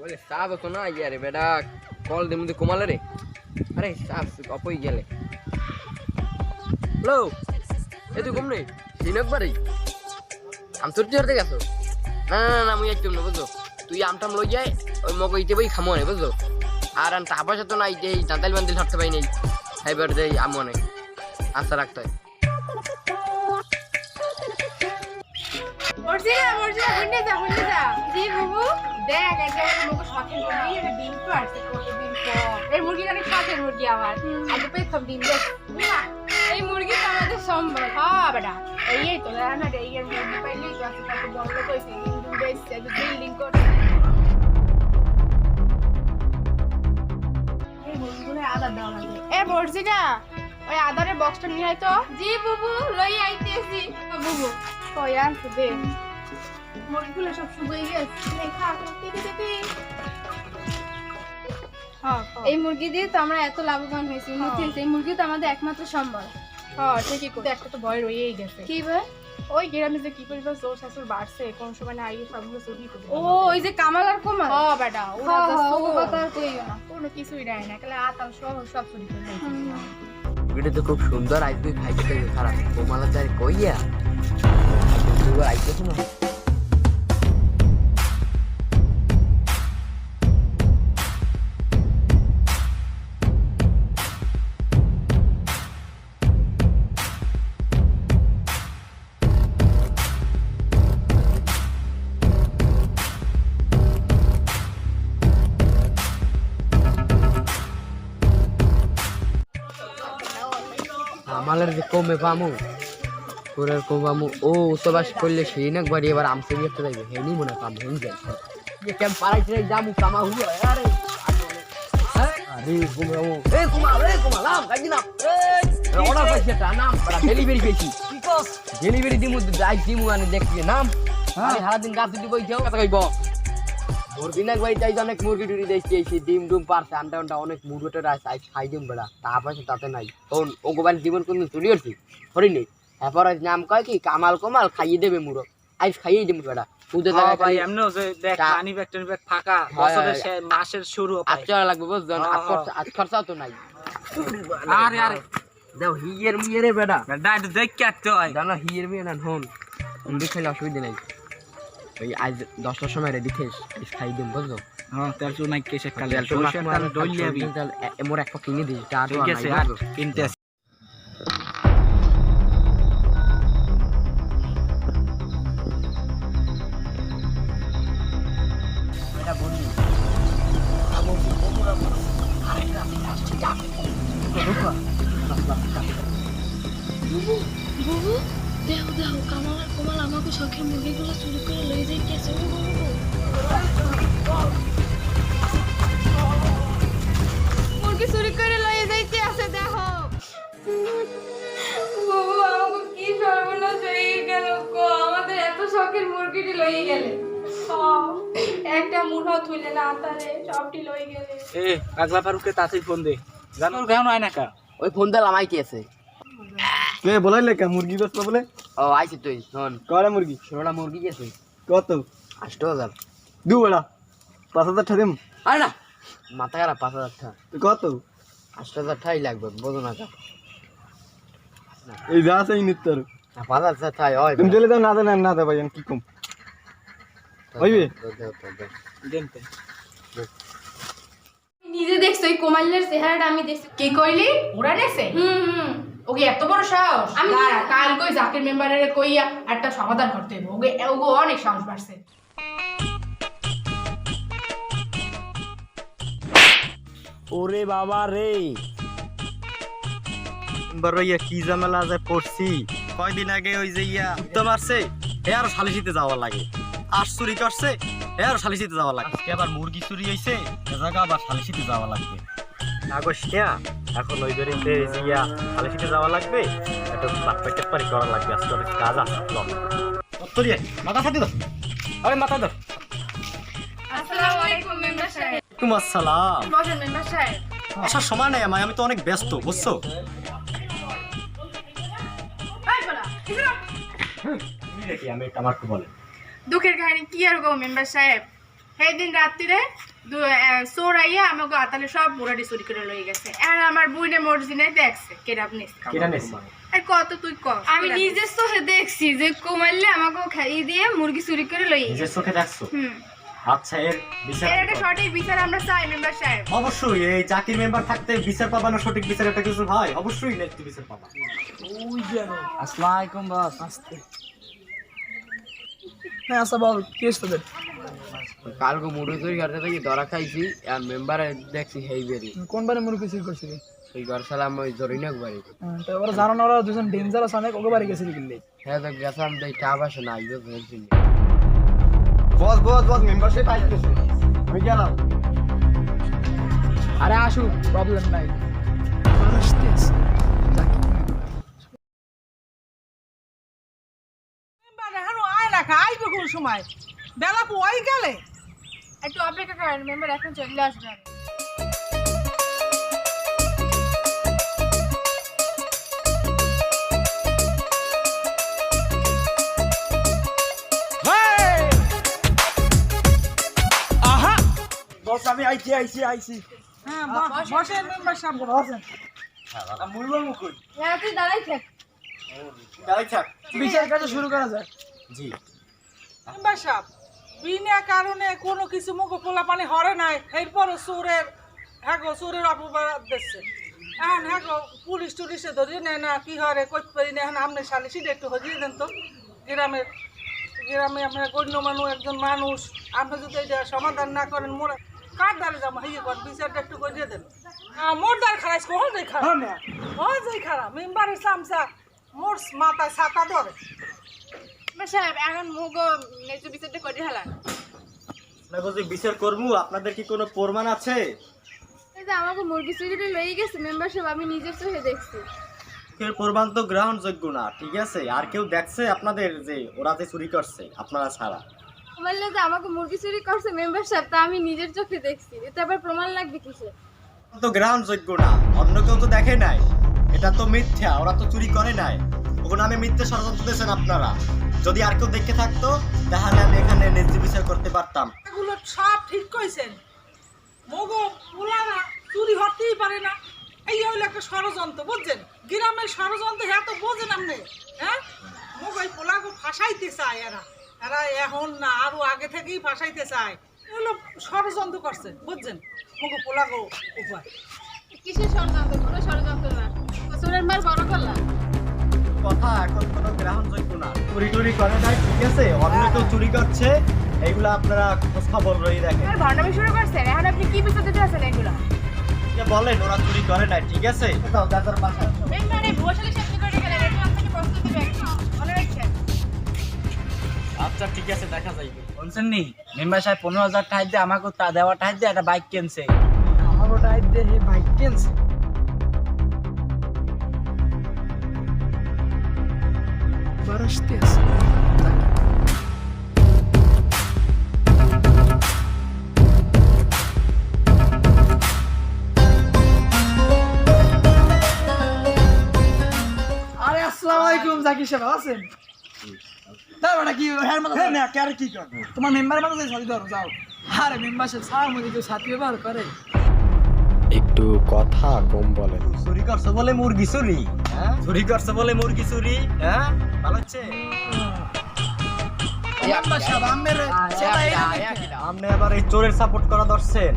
বলে, সাপ তো না ইয়া রে বেটা, কল দে মুদে কমালে রে। আরে, সাপ অপই গেলে। হ্যালো, এ তুই কম নেই দিনক বাড়ি আম তোর জোর গেছো না না না মুই একদম না, বুঝছ? তুই আমটাম লই যায় ওই মগ ইতে বই খামো নে, বুঝছ? আর আন পয়সা তো নাই যে দান্তাল বান্দিল ধরতে পাই নেই। এবার দেই আমনে আশা রাখতে হয় মর্জিনা যা যা জি বুবু। দেখ একটা শখের মুরগি ডিম পারছে পর এই মুরগিটা অনেক শখের মুরগি আমার ডিম দেখ। এই মুরগি তো আমাদের সম্ভব। হ্যাঁ বেটা। এই তো না এই এর মুরগি পাইলেই তো আছে কত বড় লোক হয়েছে বিল্ডিং করছে। এ ওই আদারের বক্সটা নিয়ে তো। জি বুবু লই আইতেছি। বুবু কই আনছো দে। মুরগিগুলো সব শুকিয়ে গেছে। খা দিদি দিদি হ্যাঁ এই মুরগি দিয়ে তো আমরা এত লাভবান হয়েছি উন্নতি হয়েছে এই মুরগি তো আমাদের একমাত্র সম্বল। হ্যাঁ ঠিকই কিন্তু একটা তো ভয় রয়েই গেছে। কি ভাই? ওই গ্রামে যে কি করিবা জোর শাশুর বাড়ছে কোন সময় না আইয়ে সবগুলো চুরি করে ও ওই যে কামাল আর কোমাল? হ্যাঁ বেটা ওরা হ্যাঁ, হ্যাঁ, কথা কইও না। কোনো কিছুই দেয় না কালে আতাল সহ সব চুরি করে নিয়েছে। তো খুব সুন্দর খাইতে খাইতে খারাপ। কইয়া? কমে পামু। পুরের কমে পামু। ও উতবাস করলে সেই নাক বাড়ি এবার আমসে বিয়ে তো যাইবে হেনি মনে পাম হেন যাই যে কেম পারাই রে জামু কামা হুয়া আরে। আরে কমে পামু। এ কুমা এ কুমা নাম কাজি নাম। এ অর্ডার পাইছে তা নাম বড় ডেলিভারি কস? ডেলিভারি দিমু যাই দিমু আনে দেখি নাম। আরে সারা দিন গাছ দিতে বইছাও কথা কইব। নাক বাড়ি যাই অনেক মুরগি টুরি দেখছি এই ডিম ডুম পারছে আন্ডা আন্ডা অনেক মুরগিটা আছে আজ খাই দিম বেড়া তা পয়সা তাতে নাই। ও গোবান জীবন কোনদিন চুরি নেই। এরপর নাম কয় কি কামাল কমাল খাইয়ে দেবে মুরগ। আজ খাইয়ে দিম বেড়া। হ্যাঁ ভাই যে দেখ পানি ব্যাগ টানি ব্যাগ ফাঁকা বছরের মাসের শুরু টাকা লাগবে বুঝছেন হ্যাঁ, আট খরচা তো নাই। আরে আরে। দাও হিয়ের মিয়েরে বেড়া। ডাইট দেখ কাটতে হয়। জানো হিয়ের মিয়ে না হন মুরগি অসুবিধা নাই। ওই আজ দশটার সময় রেডি আজ খাই দিম বুঝলো হ্যাঁ তেল চুল নাই কেসে কালে তেল সরষে তেল তেল ডইল এ- মোর এক পাক কিনে দিস টা ঠিক আছে আর কিনতে আসি। বুবু দেহ দেহ কামাল আর কোমাল আমাকে শখের মুরগিগুলো চুরি করে লয়ে যাইতেছে ও মুরগি চুরি করে লয়ে আছে দেখো। কি সর্বনাশ হয়ে গেল গো। আমাদের এত শখের মুরগিটি লয়ে গেলে। একটা মুঠো তুলে না তারে সবটি লয়ে গেলে। এ পাগলা ফারুককে তাতেই ফোন দে। জানো? কেমন হয় না কা ওই ফোন দিলাম আই কি আছে? কে বলাইলে কে? মুরগি বেচতে বলে? ও আইছি তুই শোন। কয়টা মুরগি? ষোলোটা মুরগি গেছে। কত? আষ্ট হাজার। দু বেড়া পাঁচ হাজার টাকা দিম। আরে না মাথা খারাপ পাঁচ হাজার টাকা কত? আষ্ট হাজার টাকাই লাগবে বোঝো না কা এই যা। না, পাঁচ হাজার টাকাই হয় তুমি চলে যাও না দেন না দে ভাই কি কম? হইবে? নিজে দেখছ এই কোমালের চেহারাটা আমি দেখছি। কি কইলি? ওরা নেছে হুম হুম। ওকে এত বড় সাহস? আমি- কাল কই জাকির মেম্বারের কইয়া একটা সমাধান করতে হবে ওকে ওকে অনেক সাহস বাড়ছে। ওরে বাবা রে। ইয়া কি ঝামেলা যে পড়ছি কয়দিন আগে ওই যে ইয়া উত্তম মারছে হে আরও সালিসিতে যাওয়া লাগে। আস চুরি করছে হে আরও সালিসিতে যাওয়া লাগে। আজকে আবার মুরগি চুরি হইছে এ জায়গা আবার সালিসিতে যাওয়া লাগবে। আগস না এখন ওই জরিতে ইয়া সালিসিতে যাওয়া লাগবে একটু বাট প্যাকেট পারি করা লাগবে আজকে অনেক কাজ আছে মাথা ফাটি দাও। আরে মাথা দাও আসসালামু আলাইকুম মেম্বার সাহেব। তোমার সালাম বসেন মেম্বার সাহেব। আসার সময় নাই আমায় আমি তো অনেক ব্যস্ত বুঝছ? বলা, আমি আমার দুঃখের কাহিনী কি আর গো মেম্বার সাহেব? সেই দিন রাত্রিরে চোর আইয়া আমাকে আতালে সব বুড়াটি চুরি করে লয়ে গেছে। আর আমার বুইনে মর্জিনে দেখছে কেরাপ নিস আর কত তুই ক আমি নিজের চোখে দেখছি যে কোমাইলে আমাকে খাইয়ে দিয়ে মুরগি চুরি করে লই নিজের চোখে দেখছ? হুম। আচ্ছা এর বিচার এর একটা সঠিক বিচার আমরা চাই মেম্বার সাহেব। অবশ্যই এই জাকির মেম্বার থাকতে বিচার পাবা না সঠিক বিচার একটা কিছু হয় অবশ্যই নেক্সট বিচার পাবা। আসসালামু আলাইকুম বস। আসতে হ্যাঁ আচ্ছা বল কি তোদের? কালকে মুড়ি চুরি করতে থেকে ধরা খাইছি আর মেম্বারে দেখছি হেই বেরি। কোন বারে মুরগি চুরি করছিলি? এই ঘর সালাম ওই জরিনাক বাড়ি। হ্যাঁ, তো ওরা জানো না ওরা দুজন ডেঞ্জারাস অনেক ওকে বাড়ি গেছিলি কিনলে হ্যাঁ তো গেছিলাম তো টাকা পয়সা নাই তো ধরছি বস বস বস মেম্বারশিপ আইতেছে আমি গেলাম। আরে আসুক প্রবলেম নাই। এখনও না আইবে কোন সময়? বেলা পোয়াই গেলে। একটু অপেক্ষা করেন মেম্বার এখন চলে আসবেন। বস আমি আইছি আইছি আইছি। হ্যাঁ বসেন। মেম্বার সাহেব বসেন। হ্যাঁ তুই দাঁড়াই থাক। দাঁড়াই থাক। বিচার কাজ শুরু করা যাক। জি। মেম্বার সাহেব বিনা কারণে কোনো কিছু মুখ পোলা পানি হরে নাই। এরপরও চোরের হ্যাঁ গো চোরের অপবাদ দিচ্ছে। এখন হ্যাঁ গো পুলিশ টুলিশে ধরিয়ে নেয় না কি হরে করতে পারি না। এখন আপনি সালিশিটা একটু হজিয়ে দেন তো। গ্রামের গ্রামে আপনার গণ্য মানুষ একজন মানুষ। আপনি যদি এটা সমাধান না করেন মোর কার দ্বারে যাব? হইয়ে কর বিচারটা একটু করিয়ে দেন। মোর দ্বার খারাপ কহ যাই খারাপ। হয় যাই খারাপ। মেম্বারের চামচা মোর মাথায় ছাতা ধরে। সাহেব এখন মুগ বিচারটা করে হেলান বলছি বিচার করব আপনাদের কি কোনো প্রমাণ আছে? এই যে আমাকে মুরগি গেছে মেম্বারশিপ আমি নিজের চোখে দেখছি। এর প্রমাণ তো গ্রহণযোগ্য না ঠিক আছে? আর কেউ দেখছে আপনাদের যে ওরা যে চুরি করছে আপনারা ছাড়া? বললে যে আমাকে মুরগি চুরি করছে তা আমি নিজের চোখে দেখছি। আবার প্রমাণ লাগবে কিসে? তো গ্রহণযোগ্য না অন্য কেউ তো দেখে নাই। এটা তো মিথ্যা ওরা তো চুরি করে নাই। ওখানে মিথ্যে ষড়যন্ত্র দিয়েছেন আপনারা। যদি আর কেউ দেখে থাকতো তাহলে আমি এখানে ন্যায্য বিচার করতে পারতাম। এগুলো সব ঠিক কইছেন। মগো পুলানা চুরি হতেই পারে না। এই হইল একটা ষড়যন্ত্র বুঝছেন? গ্রামের ষড়যন্ত্র হ্যাঁ তো বোঝেন আপনি হ্যাঁ? মগো এই পোলাগো ফাঁসাইতে চায় এরা। এরা এখন না আরও আগে থেকেই ফাঁসাইতে চায়। এগুলো ষড়যন্ত্র করছে বুঝছেন? মগো পোলাগো উপায়। কিসের ষড়যন্ত্র? কোনো ষড়যন্ত্র না। চোরের মার বড় করলা। কথা এখন কোনো গ্রহণযোগ্য না। চুরি টুরি করে নাই ঠিক আছে? অন্য কেউ চুরি করছে এইগুলো আপনারা খোঁজ খবর রই দেখেন ভণ্ডামি শুরু করছেন এখন আপনি কি বিচার দিতে আছেন এগুলো? বলেন ওরা চুরি করে নাই ঠিক আছে? সাথে করে গেলেন এটা আপনাকে মনে রাখছেন আচ্ছা ঠিক আছে দেখা যাইবে। শুনছেন নি? মেম্বার সাহেব পনেরো হাজার টাকা দিয়ে আমাকে তা দেওয়া টাকা দিয়ে একটা বাইক কিনছে। আমার ওটা আইতে হে বাইক কিনছে। বারসতে আছে আরে আসসালামু আলাইকুম জাকির সাহেব আছেন? দাও ওটা কি হ্যাঁ মাথা না কে আর কি কর? তোমার মেম্বার মাথা যাই সাথে ধরো যাও। আরে মেম্বার সাহেব সারা মধ্যে কেউ সাথী ব্যবহার করে। একটু কথা কম বলেন। চুরি করছ বলে মুরগি চুরি হ্যাঁ? চুরি করছ বলে মুরগি চুরি হ্যাঁ? ভালো হচ্ছে? মেম্বার সাহেব আমের সেটা এই আপনি আবার এই চোরের সাপোর্ট করা ধরছেন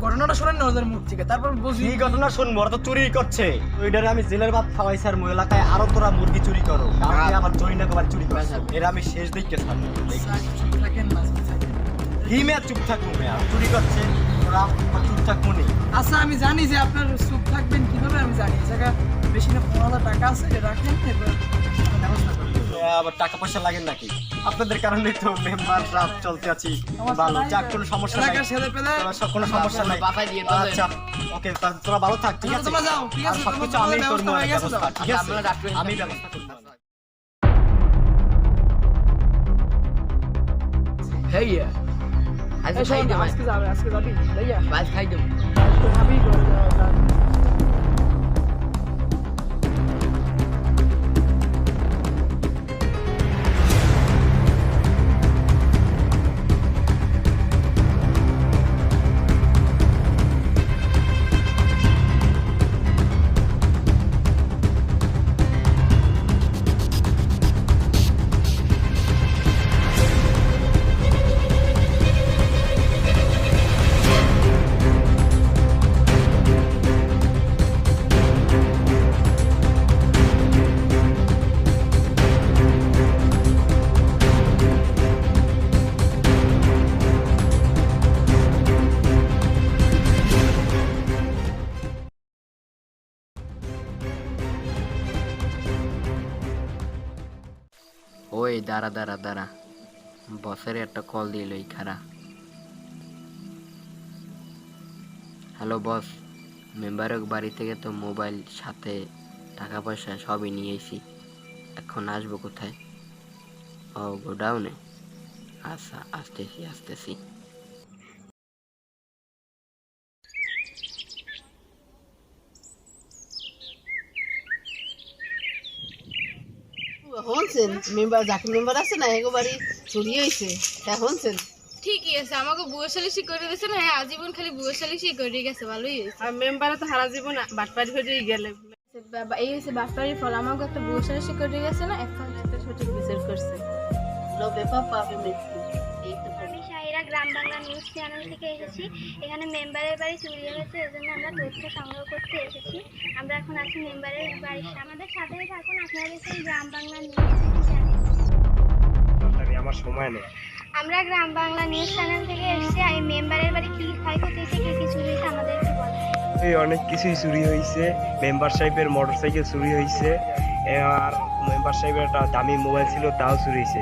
ঘটনাটা শোনেন না ওদের মুখ থেকে তারপর বুঝি। কি ঘটনা শুনব? ওরা তো চুরি করছে। ওইটারে আমি জেলের ভাত খাওয়াইছি আর ওই এলাকায় আরও তোরা মুরগি চুরি করো। আপনি আবার চুরি না কবার চুরি করছে। এরা আমি শেষ দিকে থাকব। চুপ থাকব মেয়া। চুরি করছে। আচ্ছা আমি জানি যে আপনার সুখ থাকবেন কীভাবে আমি জানি। জায়গা বেশি না পনেরো টাকা আছে রাখেন এবার আবার টাকা পয়সা লাগে নাকি? আপনাদের কারণে তো মেম্বার রাত চলতে আছি। ভালো যাক কোনো সমস্যা নাই। কোনো সমস্যা নাই। আচ্ছা ওকে তোরা ভালো থাক ঠিক আছে? আর সবকিছু আমি করব ব্যবস্থা ঠিক আচ্ছা, আছে? আমি ব্যবস্থা করব। হেই আজকে খাই শোন, আজকে যাবে আজকে যাবি ভাইয়া আজ খাই দেব আজকে ভাবি ওই, দাঁড়া দাঁড়া দাঁড়া। বসের একটা কল দিল ওই খারা হ্যালো বস মেম্বারক বাড়ি থেকে তো মোবাইল, সাথে টাকা পয়সা সবই নিয়ে এখন আসব কোথায়? ও, গোডাউনে? আচ্ছা আসতেছি আসতেছি। হনছেন? মেম্বার জাকির মেম্বার আছে না? এগো বাড়ি চুরি হয়েছে হ্যাঁ শুনছেন ঠিকই আছে আমাকে বুয়া সালিশি করে দিয়েছে না হ্যাঁ আজীবন খালি বুয়া সালিশি করে গেছে ভালোই হয়েছে। আর মেম্বারে তো সারা জীবন বাটপাড়ি হয়ে গেলে। এই হয়েছে বাটপাড়ির ফল আমাকে একটা বুয়া সালিশি করে গেছে না এখন একটা সঠিক বিচার করছে। লবে পাপা মৃত্যু। এই তো আমি শাহিরা গ্রাম বাংলা নিউজ চ্যানেল থেকে এসেছি। এখানে মেম্বারের বাড়ি চুরি হয়েছে এজন্য আমরা তথ্য সংগ্রহ করতে এসেছি। আমরা এখন আছি মেম্বারের বাড়ির আমাদের সাথেই থাকুন আপনারা দেখছেন গ্রাম বাংলা নিউজ চ্যানেল আমার সময় নেই। আমরা গ্রাম বাংলা নিউজ চ্যানেল থেকে এসেছি। এই মেম্বারের বাড়ি কি ক্ষয়ক্ষতি হয়েছে কি কি চুরি হয়েছে আমাদের একটু এই অনেক কিছুই চুরি হয়েছে। মেম্বার সাহেবের মোটর সাইকেল চুরি হয়েছে। আর মেম্বার সাহেবের একটা দামি মোবাইল ছিল তাও চুরি হয়েছে।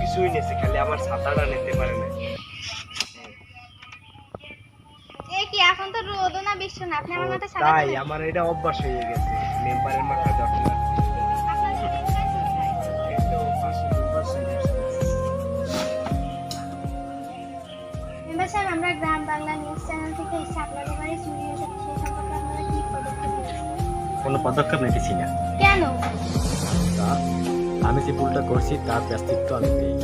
কিছুই নিয়েছে খালি আমার ছাতাটা নিতে পারে না রোদও না বৃষ্টি না আপনি আমার মাথায় সাদা তাই আমার এটা অভ্যাস হয়ে গেছে। মেম্বারের মাথা যখন আমরা গ্রাম বাংলা নিউজ চ্যানেল থেকে আপনাদের বাড়ি সম্পর্কে আপনারা কি পদক্ষেপ কোনো পদক্ষেপ নিতেছি না। কেন? আমি যে ভুলটা করছি তার ব্যস্তিত্ব আমি পেয়ে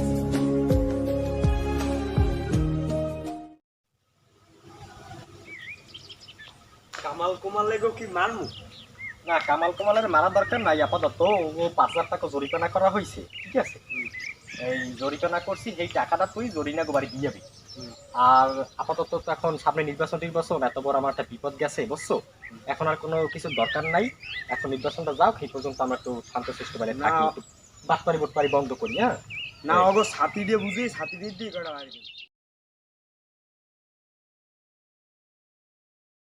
কামাল কুমাল লেগো কি মারমু না কামাল কামালের মারা দরকার নাই আপাতত ও পাঁচ লাখ টাকা জরিমানা করা হয়েছে ঠিক আছে? এই জরিমানা করছি এই টাকাটা তুই জরিনা গোবারি দিয়ে যাবি। আর আপাতত তো এখন সামনে নির্বাচন নির্বাচন এত বড় আমার একটা বিপদ গেছে বুঝছ? এখন আর কোনো কিছু দরকার নাই এখন নির্বাচনটা যাও সেই পর্যন্ত আমরা একটু শান্ত সৃষ্টি পারি না। বাটপারি বুটপারি বন্ধ করি হ্যাঁ? না অগো ছাতি দিয়ে বুঝি ছাতি দিয়ে দিয়ে করা আর কি।